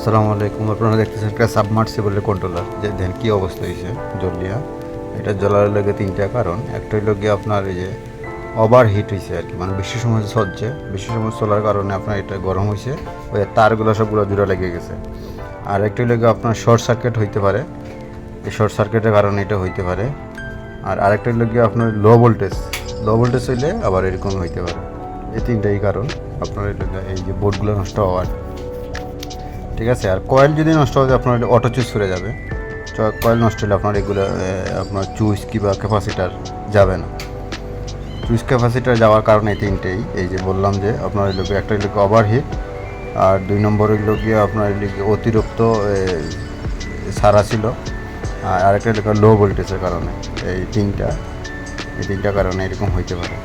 আসসালামু আলাইকুম। আপনারা দেখতেছেন একটা সাবমার্সিবলের কন্ট্রোলার যে দেখেন কী অবস্থা হয়েছে জলিয়া। এটা জ্বলার লাগে তিনটা কারণ। একটা হইল গিয়ে আপনার এই যে ওভার হিট হয়েছে আর কি। মানে বেশি সময় সহ্যে বেশি সময় চলার কারণে আপনার এটা গরম হয়েছে ওই তারগুলো সবগুলো জোড়া লেগে গেছে। আর একটা হইল গিয়ে আপনার শর্ট সার্কিট হইতে পারে। এই শর্ট সার্কিটের কারণে এটা হইতে পারে। আর আরেকটা হইল গিয়ে আপনার লো ভোল্টেজ লো ভোল্টেজ হইলে আবার এরকম হইতে পারে। এই তিনটাই কারণ। আপনার এই যে বোর্ডগুলো নষ্ট হওয়ার। ঠিক আছে? আর কয়েল যদি নষ্ট হয়, আপনার অটো চুজ সরে যাবে। কয়েল নষ্ট হলে আপনার এগুলো আপনার চুইস কিংবা ক্যাপাসিটার যাবে না। চুইস ক্যাপাসিটার যাওয়ার কারণে তিনটেই। এই যে বললাম যে, আপনার এই লোকে একটা লোক ওভারহিট আর দুই নম্বর হইল গিয়ে আপনার গিয়ে অতিরিক্ত সারা ছিল। আর আরেকটা লোক লো ভোল্টেজের কারণে। এই তিনটা এই তিনটা কারণে এরকম হইতে পারে।